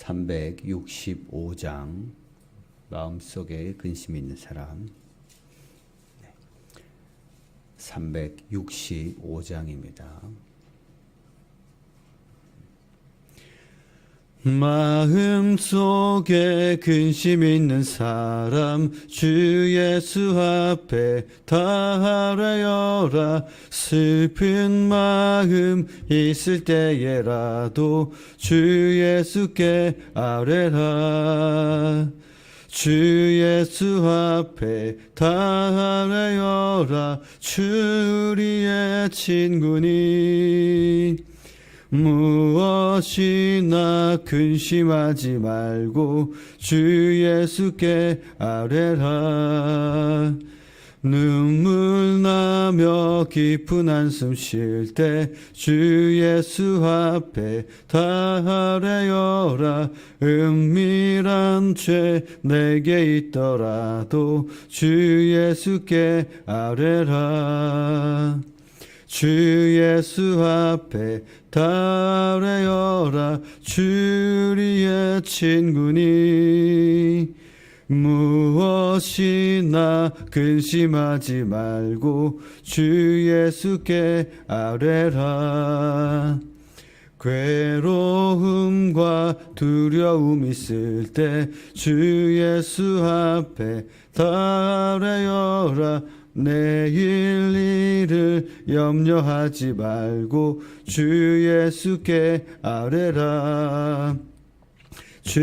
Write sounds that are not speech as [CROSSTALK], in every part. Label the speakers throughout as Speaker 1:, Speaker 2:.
Speaker 1: 365장 마음속에 근심 있는 사람 365장입니다. 마음속에 근심 있는 사람 주 예수 앞에 다 아뢰어라. 슬픈 마음 있을 때에라도 주 예수께 아뢰라. 주 예수 앞에 다 아뢰어라. 주 우리의 친구니 무엇이나 근심하지 말고 주 예수께 아뢰라. 눈물 나며 깊은 한숨 쉴 때 주 예수 앞에 다 아뢰어라. 은밀한 죄 내게 있더라도 주 예수께 아뢰라 주 예수 앞에 다 아뢰어라. 주 우리의 친구니. 무엇이나 근심하지 말고 주 예수께 아뢰라. 괴로움과 두려움 있을 때 주 예수 앞에 다 아뢰어라 내일 일을 염려하지 말고 주 예수께 아뢰라. 주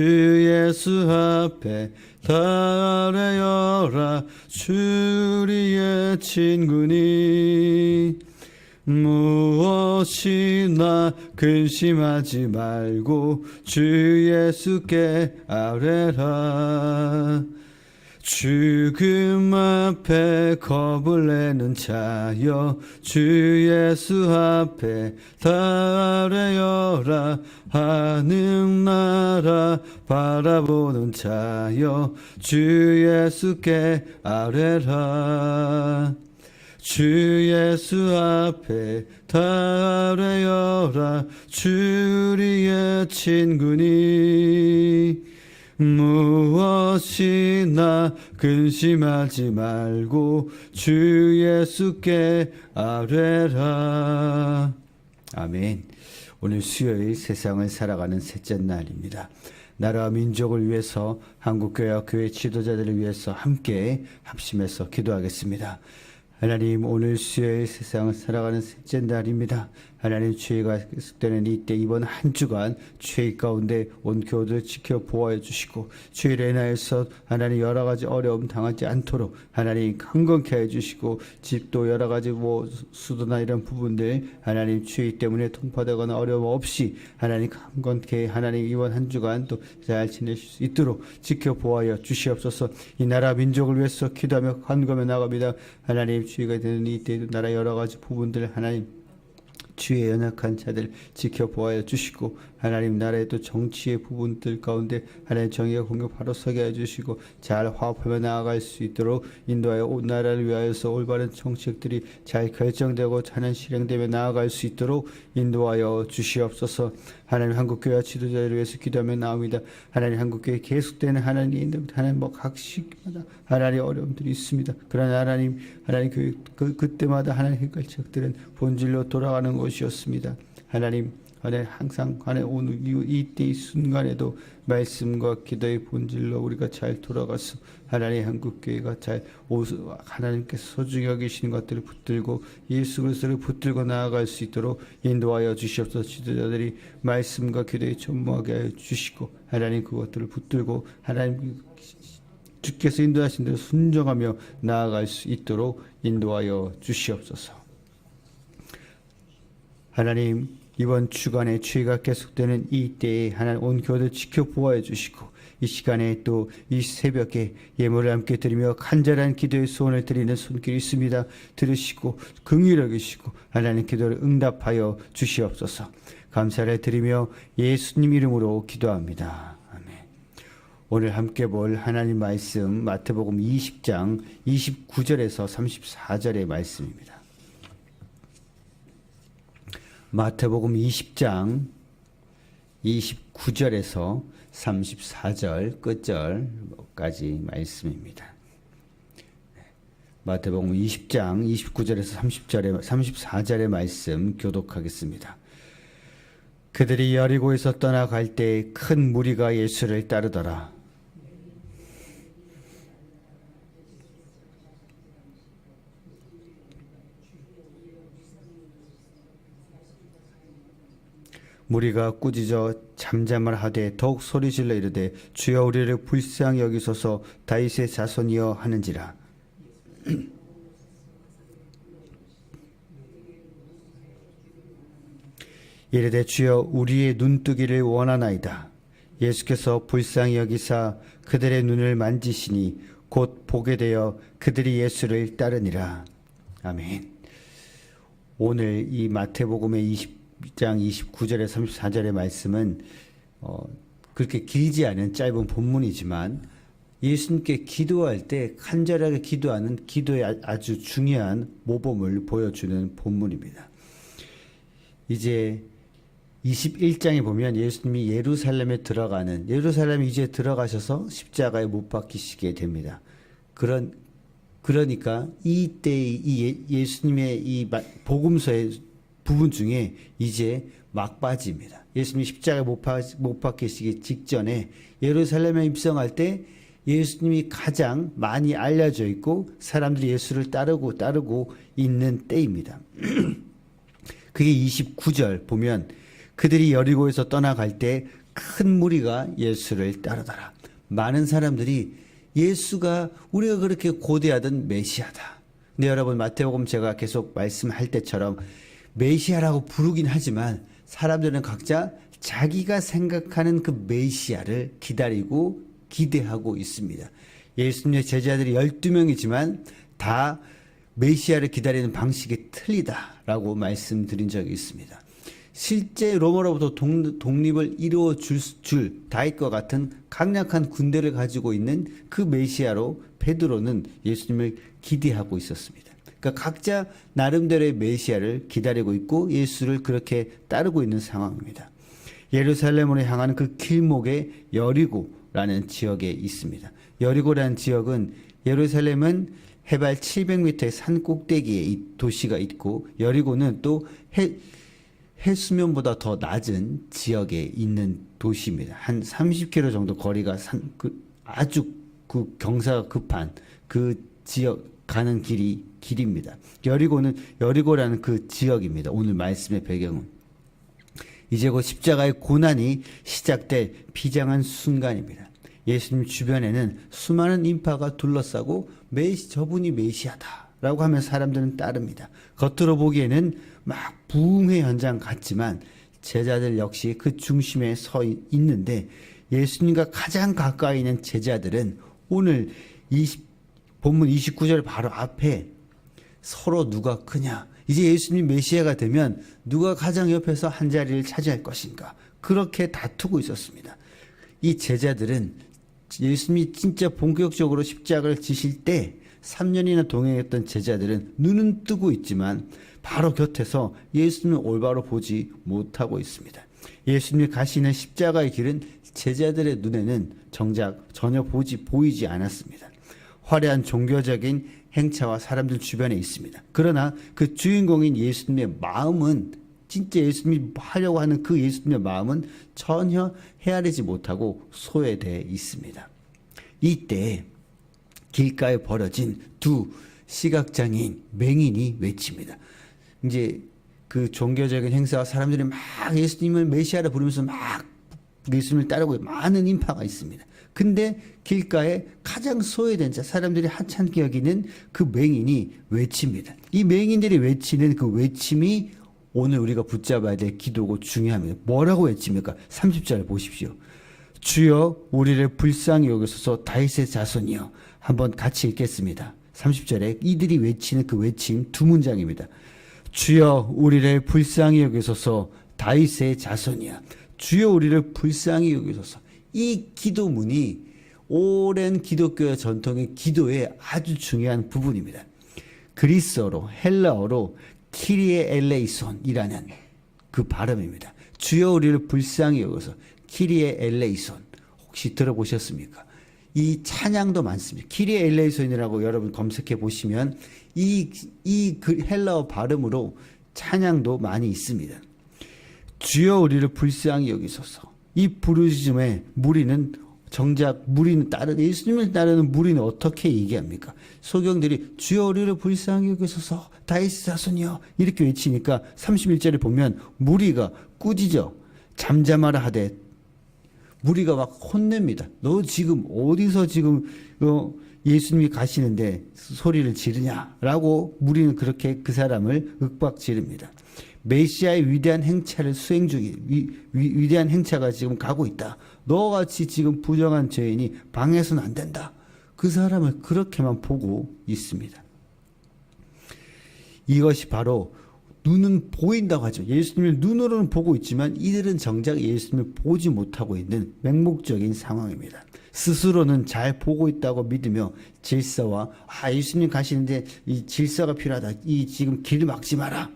Speaker 1: 예수 앞에 다 아뢰어라. 주 우리의 친구니. 무엇이나 근심하지 말고 주 예수께 아뢰라 죽음 앞에 겁을 내는 자여 주 예수 앞에 다 아뢰어라 하늘 나라 바라보는 자여 주 예수께 아뢰라. 주 예수 앞에 다 아뢰어라 주 우리의 친구니 무엇이나 근심하지 말고 주 예수께 아뢰라. 아멘. 오늘 수요일 세상을 살아가는 셋째 날입니다. 나라와 민족을 위해서 한국교회와 교회 지도자들을 위해서 함께 합심해서 기도하겠습니다. 하나님 오늘 수요일 세상을 살아가는 셋째 날입니다. 하나님 죄가 계속되는 이때 이번 한 주간 죄 가운데 온 교우들 지켜 보호해 주시고 죄를 인하여서 하나님 여러 가지 어려움 당하지 않도록 하나님 강건케 해 주시고 집도 여러 가지 뭐 수도나 이런 부분들 하나님 죄 때문에 통파되거나 어려움 없이 하나님 강건케 하나님 이번 한 주간 또 잘 지내실 수 있도록 지켜 보호하여 주시옵소서. 이 나라 민족을 위해서 기도하며 간구하며 나갑니다. 하나님 주의가 되는 이때도 나라 여러 가지 부분들 하나님 주의 연약한 자들 지켜보아야 주시고 하나님 나라의 또 정치의 부분들 가운데 하나님 정의가 공격 바로 서게 해주시고 잘 화합하며 나아갈 수 있도록 인도하여 온 나라를 위하여서 올바른 정책들이 잘 결정되고 잘 실행되며 나아갈 수 있도록 인도하여 주시옵소서. 하나님 한국교회 지도자를 위해서 기도하며 나옵니다. 하나님 한국교회 계속되는 하나님 인도 하나님 뭐 각식마다 하나님 어려움들이 있습니다. 그러나 하나님 하나님 그, 그 그때마다 하나님 해결책들은 본질로 돌아가는 것이었습니다. 하나님 하나님 항상 하나님 오늘 이- 이때 이 순간에도 말씀과 기도의 본질로 우리가 잘 돌아가서 하나님 한국교회가 잘 오- 하나님께서 소중히 여기시는 것들을 붙들고 예수 그리스도를 붙들고 나아갈 수 있도록 인도하여 주시옵소서 지도자들이 말씀과 기도에 전무하게 하여 주시고 하나님 그것들을 붙들고 하나님 주께서 인도하신 대로 순종하며 나아갈 수 있도록 인도하여 주시옵소서. 하나님 이번 주간에 추위가 계속되는 이 때에 하나님 온 교회를 지켜 보호해 주시고 이 시간에 또 이 새벽에 예물을 함께 드리며 간절한 기도의 소원을 드리는 손길이 있습니다. 들으시고 긍휼히 여기시고 하나님 기도를 응답하여 주시옵소서. 감사를 드리며 예수님 이름으로 기도합니다. 아멘. 오늘 함께 볼 하나님 말씀 마태복음 20장 29절에서 34절의 말씀입니다. 마태복음 20장 29절에서 34절 끝절까지 말씀입니다. 마태복음 20장 29절에서 30절에 34절의 말씀 교독하겠습니다. 그들이 여리고에서 떠나갈 때 큰 무리가 예수를 따르더라. 무리가 꾸짖어 잠잠을 하되 더욱 소리질러 이르되 주여 우리를 불쌍히 여기소서. 다윗의 자손이여 하는지라. 이르되 주여 우리의 눈뜨기를 원하나이다. 예수께서 불쌍히 여기사 그들의 눈을 만지시니 곧 보게 되어 그들이 예수를 따르니라. 아멘. 오늘 이 마태복음의 20 장 29절에 34절의 말씀은 어, 그렇게 길지 않은 짧은 본문이지만 예수님께 기도할 때 간절하게 기도하는 기도의 아- 아주 중요한 모범을 보여주는 본문입니다. 이제 21장에 보면 예수님이 예루살렘에 들어가는 예루살렘에 이제 들어가셔서 십자가에 못 박히시게 됩니다. 그런 그러니까 이때 이 예- 예수님의 이 마- 복음서의 부분 중에 이제 막바지입니다. 예수님이 십자가에 못, 박, 못 박히시기 직전에 예루살렘에 입성할 때 예수님이 가장 많이 알려져 있고 사람들이 예수를 따르고 따르고 있는 때입니다. [CLEARS THROAT] 그게 29절 보면 그들이 여리고에서 떠나갈 때 큰 무리가 예수를 따르더라. 많은 사람들이 예수가 우리가 그렇게 고대하던 메시아다. 근데 여러분 마태복음 제가 계속 말씀할 때처럼 메시아라고 부르긴 하지만 사람들은 각자 자기가 생각하는 그 메시아를 기다리고 기대하고 있습니다. 예수님의 제자들이 12명이지만 다 메시아를 기다리는 방식이 틀리다라고 말씀드린 적이 있습니다. 실제 로마로부터 동, 독립을 이루어 줄, 줄 다윗과 같은 강력한 군대를 가지고 있는 그 메시아로 베드로는 예수님을 기대하고 있었습니다. 그러니까 각자 나름대로의 메시아를 기다리고 있고 예수를 그렇게 따르고 있는 상황입니다. 예루살렘으로 향하는 그 길목에 여리고라는 지역에 있습니다. 여리고라는 지역은 예루살렘은 해발 700m의 산 꼭대기에 이 도시가 있고 여리고는 또 해, 해수면보다 더 낮은 지역에 있는 도시입니다. 한 30km 정도 거리가 산, 그 아주 그 경사가 급한 그 지역 가는 길이 길입니다. 여리고는 여리고라는 그 지역입니다. 오늘 말씀의 배경은 이제 곧 십자가의 고난이 시작될 비장한 순간입니다. 예수님 주변에는 수많은 인파가 둘러싸고 메시 저분이 메시아다라고 하면 사람들은 따릅니다. 겉으로 보기에는 막 부흥회 현장 같지만 제자들 역시 그 중심에 서 있는데 예수님과 가장 가까이 있는 제자들은 오늘 20, 본문 29절 바로 앞에 서로 누가 크냐. 이제 예수님 메시아가 되면 누가 가장 옆에서 한 자리를 차지할 것인가. 그렇게 다투고 있었습니다. 이 제자들은 예수님이 진짜 본격적으로 십자가를 지실 때 3년이나 동행했던 제자들은 눈은 뜨고 있지만 바로 곁에서 예수님을 올바로 보지 못하고 있습니다. 예수님이 가시는 십자가의 길은 제자들의 눈에는 정작 전혀 보지 보이지 않았습니다. 화려한 종교적인 행차와 사람들 주변에 있습니다. 그러나 그 주인공인 예수님의 마음은 진짜 예수님이 하려고 하는 그 예수님의 마음은 전혀 헤아리지 못하고 소외되어 있습니다. 이때 길가에 벌어진 두 시각장애인 맹인이 외칩니다. 이제 그 종교적인 행사와 사람들이 막 예수님을 메시아라 부르면서 막 예수님을 따르고 많은 인파가 있습니다. 근데 길가에 가장 소외된 자, 사람들이 하찮게 여기는 그 맹인이 외칩니다. 이 맹인들이 외치는 그 외침이 오늘 우리가 붙잡아야 될 기도고 중요합니다. 뭐라고 외칩니까? 30절 보십시오. 주여 우리를 불쌍히 여기소서 다윗의 자손이여 한번 같이 읽겠습니다. 30절에 이들이 외치는 그 외침 두 문장입니다. 주여 우리를 불쌍히 여기소서 다윗의 자손이야. 주여 우리를 불쌍히 여기소서. 이 기도문이 오랜 기독교의 전통의 기도의 아주 중요한 부분입니다. 그리스어로 헬라어로 키리에 엘레이손이라는 그 발음입니다. 주여 우리를 불쌍히 여기서 키리에 엘레이손 혹시 들어보셨습니까? 이 찬양도 많습니다. 키리에 엘레이손이라고 여러분 검색해 보시면 이, 이 그 헬라어 발음으로 찬양도 많이 있습니다. 주여 우리를 불쌍히 여기소서. 이 부르짖음에 무리는 정작 무리는 따르 예수님을 따르는 무리는 어떻게 얘기합니까? 소경들이 주여 우리를 불쌍히 여기소서 다윗 자손이여 이렇게 외치니까 31절에 보면 무리가 꾸짖어 잠잠하라 하되 무리가 막 혼냅니다. 너 지금 어디서 지금 어, 예수님이 가시는데 소리를 지르냐라고 무리는 그렇게 그 사람을 윽박 지릅니다. 메시아의 위대한 행차를 수행 중이 위, 위, 위 대한 행차가 지금 가고 있다. 너같이 지금 부정한 죄인이 방해서는 안 된다. 그 사람을 그렇게만 보고 있습니다. 이것이 바로 눈은 보인다고 하죠. 예수님을 눈으로는 보고 있지만 이들은 정작 예수님을 보지 못하고 있는 맹목적인 상황입니다. 스스로는 잘 보고 있다고 믿으며 질서와 아 예수님 가시는데 이 질서가 필요하다. 이 지금 길 막지 마라.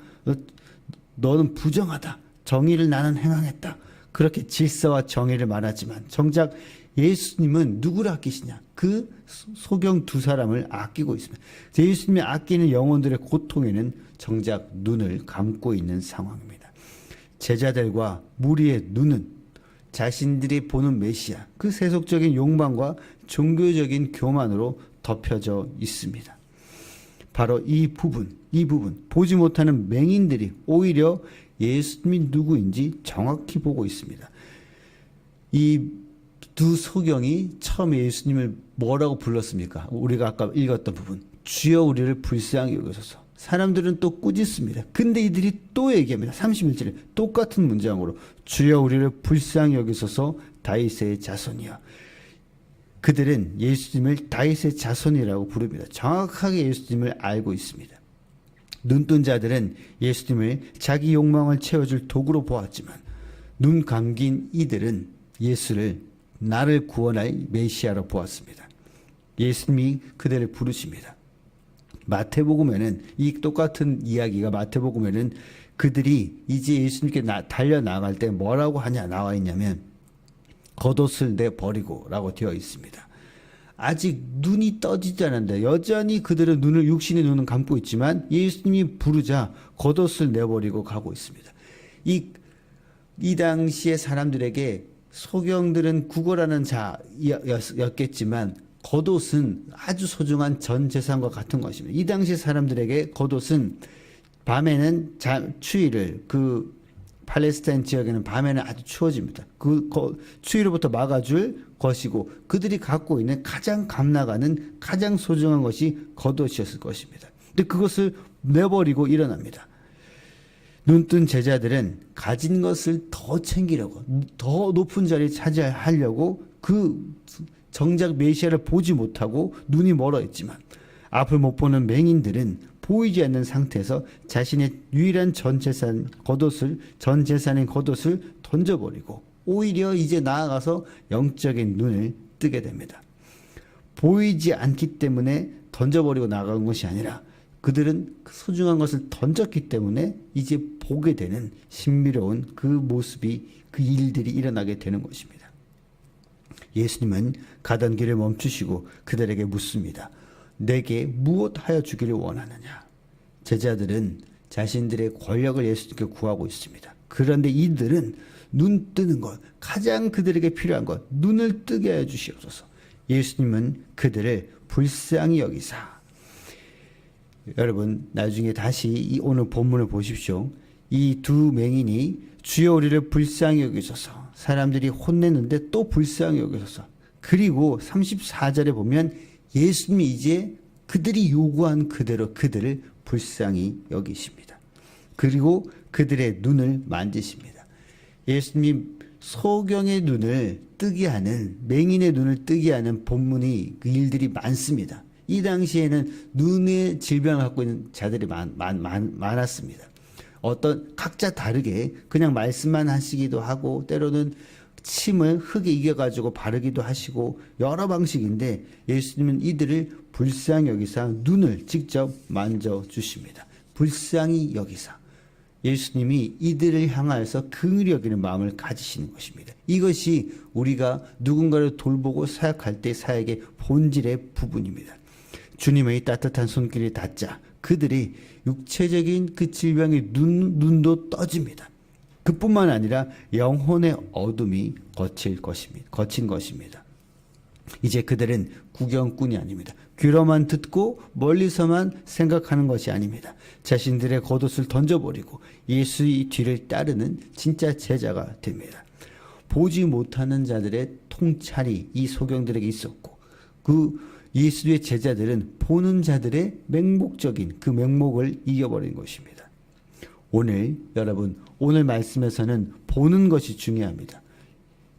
Speaker 1: 너, 너는 부정하다. 정의를 나는 행하겠다. 그렇게 질서와 정의를 말하지만 정작 예수님은 누구를 아끼시냐? 그 소경 두 사람을 아끼고 있습니다. 예수님이 아끼는 영혼들의 고통에는 정작 눈을 감고 있는 상황입니다. 제자들과 무리의 눈은 자신들이 보는 메시아, 그 세속적인 욕망과 종교적인 교만으로 덮여져 있습니다. 바로 이 부분, 이 부분, 보지 못하는 맹인들이 오히려 예수님이 누구인지 정확히 보고 있습니다. 이 두 소경이 처음에 예수님을 뭐라고 불렀습니까? 우리가 아까 읽었던 부분. 주여 우리를 불쌍히 여기소서. 사람들은 또 꾸짖습니다. 근데 이들이 또 얘기합니다. 31절에 똑같은 문장으로 주여 우리를 불쌍히 여기소서 다윗의 자손이여. 그들은 예수님을 다윗의 자손이라고 부릅니다. 정확하게 예수님을 알고 있습니다. 눈뜬 자들은 예수님을 자기 욕망을 채워줄 도구로 보았지만 눈 감긴 이들은 예수를 나를 구원할 메시아로 보았습니다. 예수님이 그들을 부르십니다. 마태복음에는 이 똑같은 이야기가 마태복음에는 그들이 이제 예수님께 나, 달려 나갈 때 뭐라고 하냐 나와 있냐면 겉옷을 내 버리고라고 되어 있습니다. 아직 눈이 떠지지 않았는데 여전히 그들은 눈을 육신의 눈은 감고 있지만 예수님이 부르자 겉옷을 내버리고 가고 있습니다. 이, 이 당시의 사람들에게 소경들은 구걸하는 자였겠지만 겉옷은 아주 소중한 전 재산과 같은 것입니다. 이 당시 사람들에게 겉옷은 밤에는 자, 추위를 그 팔레스타인 지역에는 밤에는 아주 추워집니다. 그 거, 추위로부터 막아줄 것이고 그들이 갖고 있는 가장 값나가는 가장 소중한 것이 겉옷이었을 것입니다. 근데 그것을 내버리고 일어납니다. 눈뜬 제자들은 가진 것을 더 챙기려고 더 높은 자리에 차지하려고 그 정작 메시아를 보지 못하고 눈이 멀어 있지만 앞을 못 보는 맹인들은 보이지 않는 상태에서 자신의 유일한 전 재산 겉옷을 전 재산인 겉옷을 던져버리고 오히려 이제 나아가서 영적인 눈을 뜨게 됩니다. 보이지 않기 때문에 던져버리고 나간 것이 아니라 그들은 그 소중한 것을 던졌기 때문에 이제 보게 되는 신비로운 그 모습이 그 일들이 일어나게 되는 것입니다. 예수님은 가던 길을 멈추시고 그들에게 묻습니다. 내게 무엇하여 주기를 원하느냐? 제자들은 자신들의 권력을 예수님께 구하고 있습니다. 그런데 이들은 눈 뜨는 것, 가장 그들에게 필요한 것, 눈을 뜨게 해 주시옵소서. 예수님은 그들을 불쌍히 여기사. 여러분, 나중에 다시 이 오늘 본문을 보십시오. 이 두 맹인이 주여 우리를 불쌍히 여기소서. 사람들이 혼냈는데 또 불쌍히 여기소서. 그리고 34절에 보면 예수님이 이제 그들이 요구한 그대로 그들을 불쌍히 여기십니다. 그리고 그들의 눈을 만지십니다. 예수님 소경의 눈을 뜨게 하는 맹인의 눈을 뜨게 하는 본문이 그 일들이 많습니다. 이 당시에는 눈의 질병을 갖고 있는 자들이 많, 많, 많, 많았습니다. 어떤 각자 다르게 그냥 말씀만 하시기도 하고 때로는 침을 흙에 이겨가지고 바르기도 하시고 여러 방식인데 예수님은 이들을 불쌍히 여기사 눈을 직접 만져 주십니다. 불쌍히 여기사 예수님이 이들을 향하여서 긍휼히 여기는 마음을 가지시는 것입니다. 이것이 우리가 누군가를 돌보고 사역할 때 사역의 본질의 부분입니다. 주님의 따뜻한 손길이 닿자 그들이 육체적인 그 질병의 눈, 눈도 떠집니다. 그뿐만 아니라 영혼의 어둠이 거칠 것입니다. 거친 것입니다. 이제 그들은 구경꾼이 아닙니다. 귀로만 듣고 멀리서만 생각하는 것이 아닙니다. 자신들의 겉옷을 던져버리고 예수의 뒤를 따르는 진짜 제자가 됩니다. 보지 못하는 자들의 통찰이 이 소경들에게 있었고 그 예수의 제자들은 보는 자들의 맹목적인 그 맹목을 이겨버린 것입니다. 오늘 여러분 오늘 말씀에서는 보는 것이 중요합니다.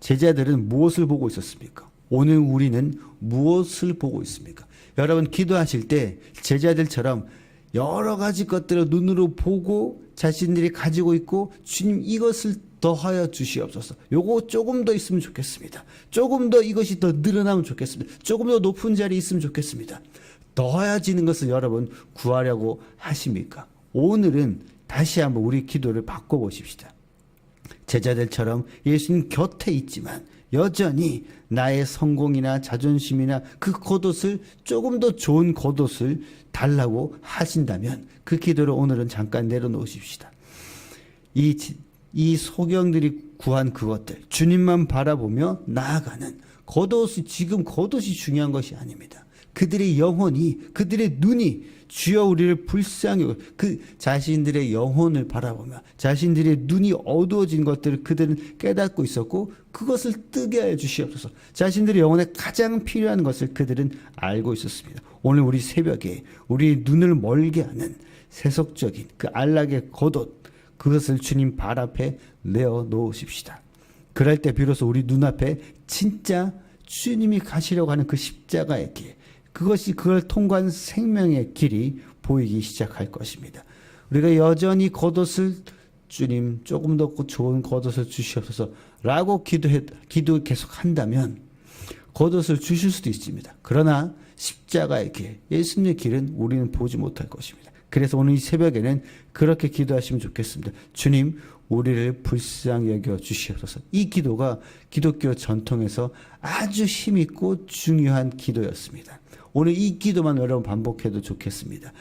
Speaker 1: 제자들은 무엇을 보고 있었습니까? 오늘 우리는 무엇을 보고 있습니까? 여러분 기도하실 때 제자들처럼 여러 가지 것들을 눈으로 보고 자신들이 가지고 있고 주님 이것을 더하여 주시옵소서. 요거 조금 더 있으면 좋겠습니다. 조금 더 이것이 더 늘어나면 좋겠습니다. 조금 더 높은 자리에 있으면 좋겠습니다. 더하여지는 것을 여러분 구하려고 하십니까? 오늘은 다시 한번 우리 기도를 바꿔보십시다. 제자들처럼 예수님 곁에 있지만 여전히 나의 성공이나 자존심이나 그 겉옷을 조금 더 좋은 겉옷을 달라고 하신다면 그 기도를 오늘은 잠깐 내려놓으십시다. 이, 이 소경들이 구한 그것들, 주님만 바라보며 나아가는 겉옷이 지금 겉옷이 중요한 것이 아닙니다. 그들의 영혼이, 그들의 눈이 주여 우리를 불쌍히 그 자신들의 영혼을 바라보며 자신들의 눈이 어두워진 것들을 그들은 깨닫고 있었고 그것을 뜨게 해 주시옵소서. 자신들의 영혼에 가장 필요한 것을 그들은 알고 있었습니다. 오늘 우리 새벽에 우리 눈을 멀게 하는 세속적인 그 안락의 겉옷 그것을 주님 발 앞에 내어 놓으십시다. 그럴 때 비로소 우리 눈앞에 진짜 주님이 가시려고 하는 그 십자가의 길 그것이 그걸 통과한 생명의 길이 보이기 시작할 것입니다. 우리가 여전히 겉옷을 주님 조금 더 좋은 겉옷을 주시옵소서라고 기도해 기도 계속 한다면 겉옷을 주실 수도 있습니다. 그러나 십자가의 길, 예수님의 길은 우리는 보지 못할 것입니다. 그래서 오늘 이 새벽에는 그렇게 기도하시면 좋겠습니다. 주님, 우리를 불쌍히 여겨 주시옵소서. 이 기도가 기독교 전통에서 아주 힘있고 중요한 기도였습니다. 오늘 이 기도만 여러분 반복해도 좋겠습니다.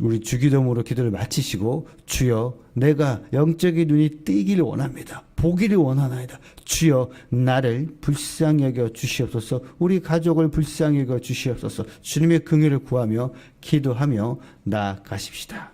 Speaker 1: 우리 주기도문으로 기도를 마치시고 주여 내가 영적인 눈이 뜨기를 원합니다. 보기를 원하나이다. 주여 나를 불쌍히 여겨 주시옵소서. 우리 가족을 불쌍히 여겨 주시옵소서. 주님의 긍휼을 구하며 기도하며 나아가십시다.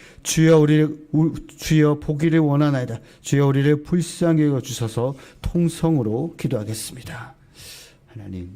Speaker 1: 주여 우리를 우- 주여 보기를 원하나이다. 주여 우리를 불쌍히 여겨 주셔서 통성으로 기도하겠습니다. 하나님